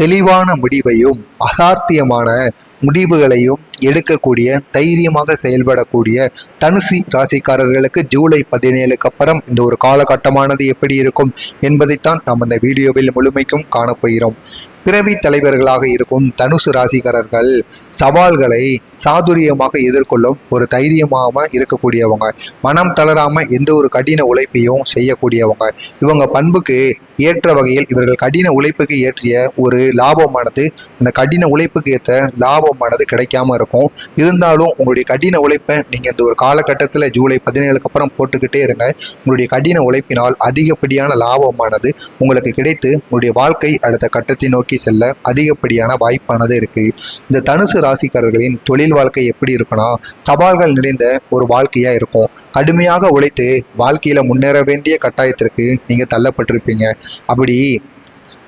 தெளிவான முடிவையும் அசாத்தியமான முடிவுகளையும் எடுக்கக்கூடிய தைரியமாக செயல்படக்கூடிய தனுசி ராசிக்காரர்களுக்கு ஜூலை பதினேழுக்கு அப்புறம் இந்த ஒரு காலகட்டமானது எப்படி இருக்கும் என்பதைத்தான் நாம் இந்த வீடியோவில் முழுமைக்கும் காணப்போகிறோம். பிறவி தலைவர்களாக இருக்கும் தனுசு ராசிக்காரர்கள் சவால்களை சாதுரியமாக எதிர்கொள்ளும் ஒரு தைரியமாக இருக்கக்கூடியவங்க மனம் தளராமல் எந்த ஒரு கடின உழைப்பையும் செய்யக்கூடியவங்க. இவங்க பண்புக்கு ஏற்ற வகையில் இவர்கள் கடின உழைப்புக்கு ஏற்றிய ஒரு லாபமானது அந்த கடின உழைப்புக்கு ஏற்ற லாபமானது கிடைக்காம இருக்கும். இருந்தாலும் உங்களுடைய கடின உழைப்பை நீங்கள் இந்த ஒரு காலகட்டத்தில் ஜூலை பதினேழுக்கு அப்புறம் போட்டுக்கிட்டே இருங்க. உங்களுடைய கடின உழைப்பினால் அதிகப்படியான லாபமானது உங்களுக்கு கிடைத்து உங்களுடைய வாழ்க்கை அடுத்த கட்டத்தை நோக்கி செல்ல அதிகப்படியான வாய்ப்பானது இருக்குது இந்த தனுசு ராசிக்காரர்களின் தொழில் வாழ்க்கை எப்படி இருக்குன்னா சவால்கள் நிறைந்த ஒரு வாழ்க்கையாக இருக்கும். கடுமையாக உழைத்து வாழ்க்கையில் முன்னேற வேண்டிய கட்டாயத்திற்கு நீங்கள் தள்ளப்பட்டிருப்பீங்க. அப்படி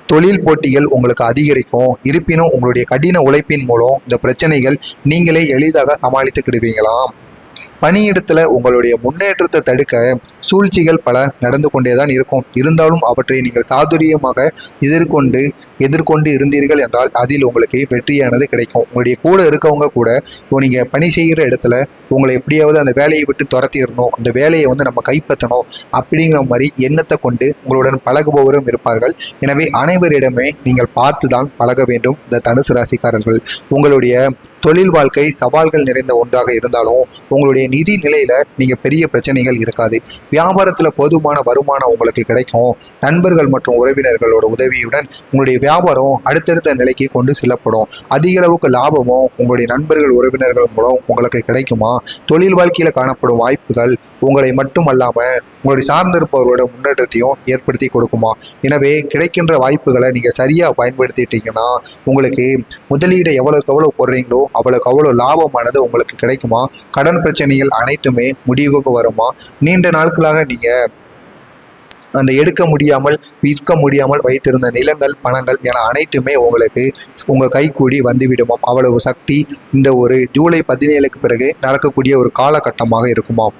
தொழில் போட்டிகள் உங்களுக்கு அதிகரிக்கும். இருப்பினும் உங்களுடைய கடின உழைப்பின் மூலம் இந்த பிரச்சனைகள் நீங்களே எளிதாக சமாளித்துக்கிடுவீங்களாம் பணியிடத்துல உங்களுடைய முன்னேற்றத்தை தடுக்க சூழ்ச்சிகள் பல நடந்து கொண்டே தான் இருக்கும். இருந்தாலும் அவற்றை நீங்கள் சாதுரியமாக எதிர்கொண்டு எதிர்கொண்டு இருந்தீர்கள் என்றால் அதில் உங்களுக்கு வெற்றியானது கிடைக்கும். உங்களுடைய கூட இருக்கவங்க கூட நீங்கள் பணி செய்கிற இடத்துல உங்களை எப்படியாவது அந்த வேலையை விட்டு துரத்திடணும். அந்த வேலையை வந்து நம்ம கைப்பற்றணும் அப்படிங்கிற மாதிரி எண்ணத்தை கொண்டு உங்களுடன் பழகுபவரும் இருப்பார்கள். எனவே அனைவரிடமே நீங்கள் பார்த்து தான் பழக வேண்டும். இந்த தனுசு ராசிக்காரர்கள் உங்களுடைய தொழில் வாழ்க்கை சவால்கள் நிறைந்த ஒன்றாக இருந்தாலும் உங்களுடைய நிதி நிலையில நீங்க பெரிய பிரச்சனைகள் இருக்காது. வியாபாரத்துல போதுமான வருமானம் உங்களுக்கு கிடைக்கும். நண்பர்கள் மற்றும் உறவினர்களோட உதவியுடன் உங்களுடைய வியாபாரம் அடுத்தடுத்த நிலைக்கு கொண்டு செல்லப்படும். அதிக அளவுக்கு லாபமும் உங்களுடைய நண்பர்கள் உறவினர்கள் மூலம் உங்களுக்கு கிடைக்குமா? தொழில் வாழ்க்கையில காணப்படும் வாய்ப்புகள் உங்களை மட்டும் அல்லாமல் உங்களுடைய சார்ந்திருப்பவர்களோட முன்னேற்றத்தையும் ஏற்படுத்தி கொடுக்குமா? எனவே கிடைக்கின்ற வாய்ப்புகளை நீங்க சரியா பயன்படுத்திட்டீங்கன்னா உங்களுக்கு முதலீடு எவ்வளவுக்கு எவ்வளவு போடுறீங்களோ அவ்வளவுக்கு அவ்வளோ லாபமானது உங்களுக்கு கிடைக்குமா? கடன் பிரச்சனைகள் அனைத்துமே முடிவுக்கு வருமா? நீண்ட நாட்களாக நீங்கள் அந்த எடுக்க முடியாமல் விற்க முடியாமல் வைத்திருந்த நிலங்கள் பணங்கள் என அனைத்துமே உங்களுக்கு உங்கள் கைக்கூடி வந்துவிடுமாம். அவ்வளவு சக்தி இந்த ஒரு ஜூலை பதினேழுக்கு பிறகு நடக்கக்கூடிய ஒரு காலகட்டமாக இருக்குமாம்.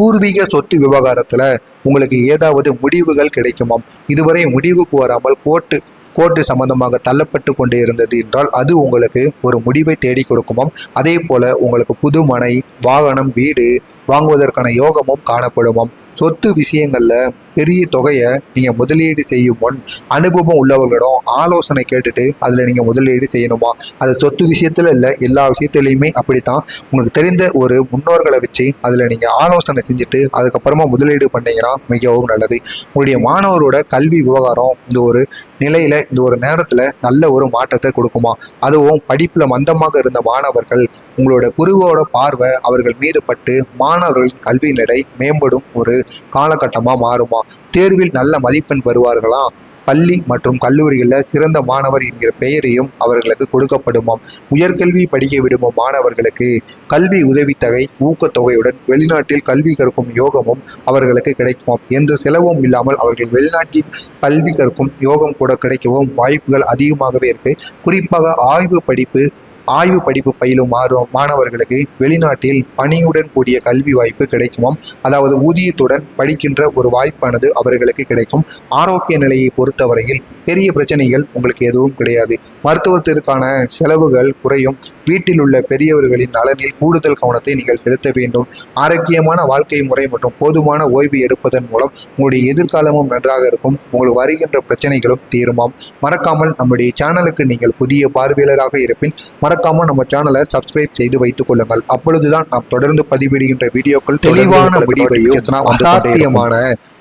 பூர்வீக சொத்து விவகாரத்தில் உங்களுக்கு ஏதாவது முடிவுகள் கிடைக்குமாம்? இதுவரை முடிவுக்கு வராமல் கோர்ட்டு கோர்ட்டு சம்பந்தமாக தள்ளப்பட்டு கொண்டே இருந்தது என்றால் அது உங்களுக்கு ஒரு முடிவை தேடி கொடுக்குமாம். அதே போல உங்களுக்கு புது மனை வாகனம் வீடு வாங்குவதற்கான யோகமும் காணப்படுமாம். சொத்து விஷயங்களில் பெரிய தொகையை நீங்கள் முதலீடு செய்யும் முன் அனுபவம் உள்ளவர்களிடம் ஆலோசனை கேட்டுட்டு அதில் நீங்கள் முதலீடு செய்யணுமா? அது சொத்து விஷயத்தில் இல்லை எல்லா விஷயத்துலையுமே அப்படித்தான். உங்களுக்கு தெரிந்த ஒரு முன்னோர்களை வச்சு அதில் நீங்கள் ஆலோசனை செஞ்சுட்டு அதுக்கப்புறமா முதலீடு பண்ணீங்கன்னா மிகவும் நல்லது. உங்களுடைய மாணவரோட கல்வி விவகாரம் இந்த ஒரு நிலையில் இந்த ஒரு நேரத்தில் நல்ல ஒரு மாற்றத்தை கொடுக்குமா? அதுவும் படிப்பில் மந்தமாக இருந்த மாணவர்கள் உங்களோட குருவோட பார்வை அவர்கள் மீது பட்டு மாணவர்களின் கல்வி நிலை மேம்படும் ஒரு காலகட்டமாக மாறுமா? தேர்வில் நல்ல மதிப்பெண் பெறுவார்களாம் பள்ளி மற்றும் கல்லூரிகளில் சிறந்த மாணவர் என்கிற பெயரையும் அவர்களுக்கு கொடுக்கப்படுமாம் உயர்கல்வி படிக்க விடுமோ மாணவர்களுக்கு? கல்வி உதவித்தொகை ஊக்கத்தொகையுடன் வெளிநாட்டில் கல்வி கற்கும் யோகமும் அவர்களுக்கு கிடைக்குமாம் எந்த செலவும் இல்லாமல் அவர்கள் வெளிநாட்டில் கல்வி கற்கும் யோகம் கூட கிடைக்கவும் வாய்ப்புகள் அதிகமாகவே இருக்கு. குறிப்பாக ஆய்வு படிப்பு ஆய்வு படிப்பு பயிலும் மாறும் மாணவர்களுக்கு வெளிநாட்டில் பணியுடன் கூடிய கல்வி வாய்ப்பு கிடைக்குமாம். அதாவது ஊதியத்துடன் படிக்கின்ற ஒரு வாய்ப்பானது அவர்களுக்கு கிடைக்கும். ஆரோக்கிய நிலையை பொறுத்தவரையில் பெரிய பிரச்சனைகள் உங்களுக்கு எதுவும் கிடையாது. மருத்துவத்திற்கான செலவுகள் குறையும். வீட்டில் உள்ள பெரியவர்களின் நலனில் கூடுதல் கவனத்தை நீங்கள் செலுத்த வேண்டும். ஆரோக்கியமான வாழ்க்கை முறை மற்றும் போதுமான ஓய்வு எடுப்பதன் மூலம் உங்களுடைய எதிர்காலமும் நன்றாக இருக்கும். உங்களுக்கு வருகின்ற பிரச்சனைகளும் தீருமாம். மறக்காமல் நம்முடைய சேனலுக்கு நீங்கள் புதிய பார்வையாளராக இருப்பின் மறக்காம நம்ம சேனலை சப்ஸ்கிரைப் செய்து வைத்துக் கொள்ளுங்கள். அப்பொழுதுதான் நாம் தொடர்ந்து பதிவிடுகின்ற வீடியோக்கள் தெளிவான முடிவையும் அசாத்தியமான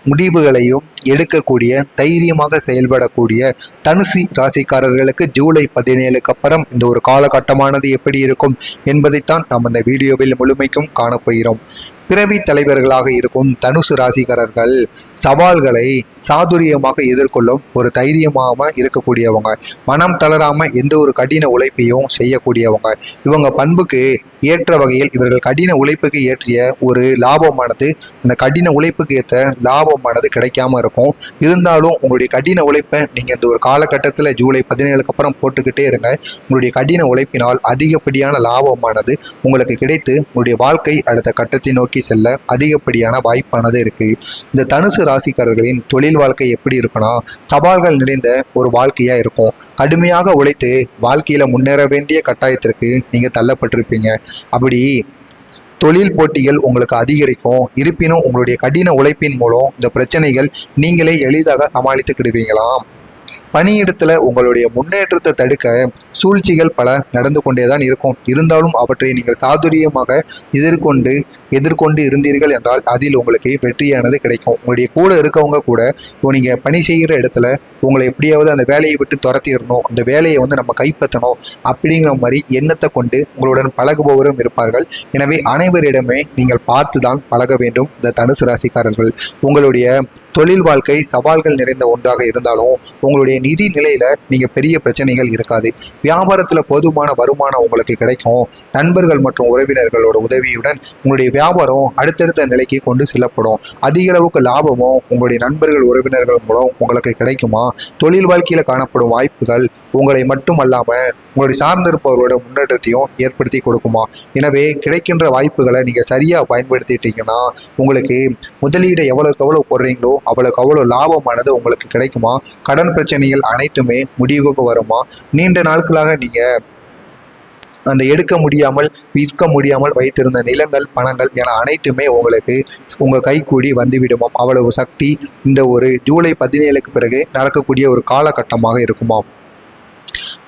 முடிவுகளையும் எடுக்கக்கூடிய தைரியமாக செயல்படக்கூடிய தனுசி ராசிக்காரர்களுக்கு ஜூலை பதினேழுக்கு அப்புறம் இந்த ஒரு காலகட்டமானது எப்படி இருக்கும் என்பதைத்தான் நாம் இந்த வீடியோவில் முழுமைக்கும் காணப்போகிறோம். பிறவி தலைவர்களாக இருக்கும் தனுசு ராசிக்காரர்கள் சவால்களை சாதுரியமாக எதிர்கொள்ளும் ஒரு தைரியமாக இருக்கக்கூடியவங்க. மனம் தளராம எந்த ஒரு கடின உழைப்பையும் செய்யக்கூடியவங்க. இவங்க பண்புக்கு ஏற்ற வகையில் இவர்கள் கடின உழைப்புக்கு ஏற்றிய ஒரு லாபமானது அந்த கடின உழைப்புக்கு ஏற்ற லாபமானது கிடைக்காம இருக்கும். இருந்தாலும் உங்களுடைய கடின உழைப்பை நீங்கள் இந்த ஒரு காலகட்டத்தில் ஜூலை பதினேழுக்கு அப்புறம் போட்டுக்கிட்டே இருங்க. உங்களுடைய கடின உழைப்பினால் அதிகப்படியான லாபமானது உங்களுக்கு கிடைத்து உங்களுடைய வாழ்க்கை அடுத்த கட்டத்தை நோக்கி செல்ல அதிகப்படியான வாய்ப்பானது இருக்கு. இந்த தனுசு ராசிக்காரர்களின் தொழில் தொழில் வாழ்க்கை எப்படி இருக்குன்னா சவால்கள் நிறைந்த ஒரு வாழ்க்கையாக இருக்கும். கடுமையாக உழைத்து வாழ்க்கையில் முன்னேற வேண்டிய கட்டாயத்திற்கு நீங்கள் தள்ளப்பட்டிருப்பீங்க. அப்படி தொழில் போட்டிகள் உங்களுக்கு அதிகரிக்கும். இருப்பினும் உங்களுடைய கடின உழைப்பின் மூலம் இந்த பிரச்சனைகள் நீங்களே எளிதாக சமாளித்துக்கிடுவீங்களாம். பணியிடத்தில் உங்களுடைய முன்னேற்றத்தை தடுக்க சூழ்ச்சிகள் பல நடந்து கொண்டே தான் இருக்கும். இருந்தாலும் அவற்றை நீங்கள் சாதுரியமாக எதிர்கொண்டு எதிர்கொண்டு இருந்தீர்கள் என்றால் அதில் உங்களுக்கு வெற்றியானது கிடைக்கும். உங்களுடைய கூட இருக்கவங்க கூட இப்போ நீங்கள் பணி செய்கிற இடத்துல உங்களை எப்படியாவது அந்த வேலையை விட்டு துரத்திடணும் அந்த வேலையை வந்து நம்ம கைப்பற்றணும் அப்படிங்கிற மாதிரி எண்ணத்தை கொண்டு உங்களுடன் பழகுபவரும் இருப்பார்கள். எனவே அனைவரிடமே நீங்கள் பார்த்து தான் பழக வேண்டும். இந்த தனுசு ராசிக்காரர்கள் உங்களுடைய தொழில் வாழ்க்கை சவால்கள் நிறைந்த ஒன்றாக இருந்தாலும் உங்களுடைய நிதி நிலையில நீங்க பெரிய பிரச்சனைகள் இருக்காது. வியாபாரத்துல போதுமான வருமானம் உங்களுக்கு கிடைக்கும். நண்பர்கள் மற்றும் உறவினர்களோட உதவியுடன் உங்களுடைய வியாபாரம் அடுத்தடுத்த நிலைக்கு கொண்டு செல்லப்படும். அதிக அளவுக்கு லாபமும் உங்களுடைய நண்பர்கள் உறவினர்கள் மூலம் உங்களுக்கு கிடைக்குமா? தொழில் வாழ்க்கையில காணப்படும் வாய்ப்புகள் உங்களை மட்டும் உங்களுடைய சார்ந்திருப்பவர்களோட முன்னேற்றத்தையும் ஏற்படுத்தி கொடுக்குமா? எனவே கிடைக்கின்ற வாய்ப்புகளை நீங்க சரியா பயன்படுத்திட்டீங்கன்னா உங்களுக்கு முதலீடு எவ்வளவுக்கு எவ்வளவு போடுறீங்களோ அவ்வளவுக்கு அவ்வளோ லாபமானது உங்களுக்கு கிடைக்குமா? கடன் பிரச்சனைகள் அனைத்துமே முடிவுக்கு வருமா? நீண்ட நாட்களாக நீங்கள் அந்த எடுக்க முடியாமல் விற்க முடியாமல் வைத்திருந்த நிலங்கள் பணங்கள் என அனைத்துமே உங்களுக்கு உங்கள் கைக்கூடி வந்துவிடுமாம் அவ்வளவு சக்தி இந்த ஒரு ஜூலை பதினேழுக்கு பிறகு நடக்கக்கூடிய ஒரு காலகட்டமாக இருக்குமாம்.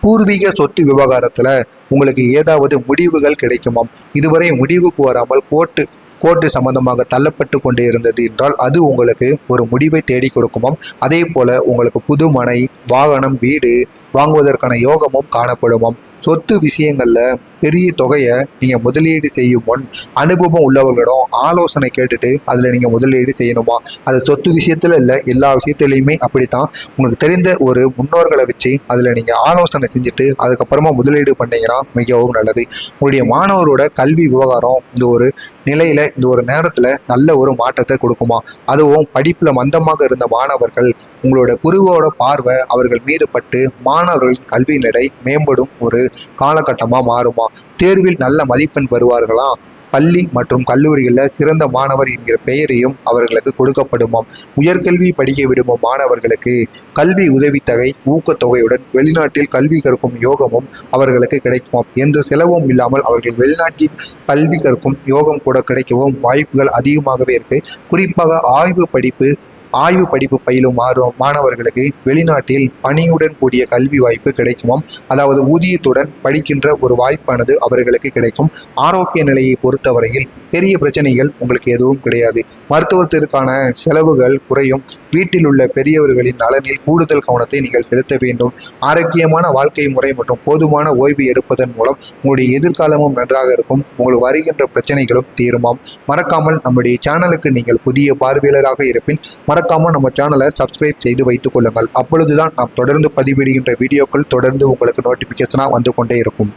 பூர்வீக சொத்து விவகாரத்தில் உங்களுக்கு ஏதாவது முடிவுகள் கிடைக்குமாம்? இதுவரை முடிவுக்கு வராமல் கோர்ட்டு கோர்ட்டு சம்பந்தமாக தள்ளப்பட்டு கொண்டே இருந்தது என்றால் அது உங்களுக்கு ஒரு முடிவை தேடி கொடுக்குமாம். அதே போல உங்களுக்கு புது மனை வாகனம் வீடு வாங்குவதற்கான யோகமும் காணப்படுமாம். சொத்து விஷயங்களில் பெரிய தொகையை நீங்கள் முதலீடு செய்யும் முன் அனுபவம் உள்ளவர்களிடம் ஆலோசனை கேட்டுட்டு அதில் நீங்கள் முதலீடு செய்யணுமா? அது சொத்து விஷயத்தில் இல்லை எல்லா விஷயத்திலையுமே அப்படித்தான். உங்களுக்கு தெரிந்த ஒரு முன்னோர்களை வச்சு அதில் நீங்கள் ஆலோசனை செஞ்சுட்டு அதுக்கப்புறமா முதலீடு பண்ணீங்கன்னா மிகவும் நல்லது. உங்களுடைய மாணவரோட கல்வி விவகாரம் இந்த ஒரு நிலையில இந்த ஒரு நேரத்தில் நல்ல ஒரு மாற்றத்தை கொடுக்குமா? அதுவும் படிப்பில் மந்தமாக இருந்த மாணவர்கள் உங்களோட குருவோட பார்வை அவர்கள் மீது பட்டு மாணவர்களின் கல்வி நிலை மேம்படும் ஒரு காலகட்டமாக மாறுமா? தேர்வில் நல்ல மதிப்பெண் பெறுவார்களாம் பள்ளி மற்றும் கல்லூரிகளில் சிறந்த மாணவர் என்கிற பெயரையும் அவர்களுக்கு கொடுக்கப்படுமாம் உயர்கல்வி படிக்க விடுமும் மாணவர்களுக்கு? கல்வி உதவித்தொகை ஊக்கத்தொகையுடன் வெளிநாட்டில் கல்வி கற்கும் யோகமும் அவர்களுக்கு கிடைக்குமாம் எந்த செலவும் இல்லாமல் அவர்கள் வெளிநாட்டில் கல்வி கற்கும் யோகம் கூட கிடைக்கவும் வாய்ப்புகள் அதிகமாகவே இருக்கு. குறிப்பாக ஆய்வு படிப்பு ஆய்வு படிப்பு பயிலும் மாணவர்களுக்கு வெளிநாட்டில் பணியுடன் கூடிய கல்வி வாய்ப்பு கிடைக்குமாம். அதாவது ஊதியத்துடன் படிக்கின்ற ஒரு வாய்ப்பானது அவர்களுக்கு கிடைக்கும். ஆரோக்கிய நிலையை பொறுத்தவரையில் பெரிய பிரச்சனைகள் உங்களுக்கு எதுவும் கிடையாது. மருத்துவத்திற்கான செலவுகள் குறையும். வீட்டில் உள்ள பெரியவர்களின் நலனில் கூடுதல் கவனத்தை நீங்கள் செலுத்த வேண்டும். ஆரோக்கியமான வாழ்க்கை முறை மற்றும் போதுமான ஓய்வு எடுப்பதன் மூலம் உங்களுடைய எதிர்காலமும் நன்றாக இருக்கும். உங்களுக்கு வருகின்ற பிரச்சனைகளும் தீருமாம். மறக்காமல் நம்முடைய சேனலுக்கு நீங்கள் புதிய பார்வையாளராக இருப்பின் மறக்காமல் நம்ம சேனலை சப்ஸ்கிரைப் செய்து வைத்துக் கொள்ளுங்கள். அப்பொழுதுதான் நாம் தொடர்ந்து பதிவிடுகின்ற வீடியோக்கள் தொடர்ந்து உங்களுக்கு நோட்டிஃபிகேஷனாக வந்து கொண்டே இருக்கும்.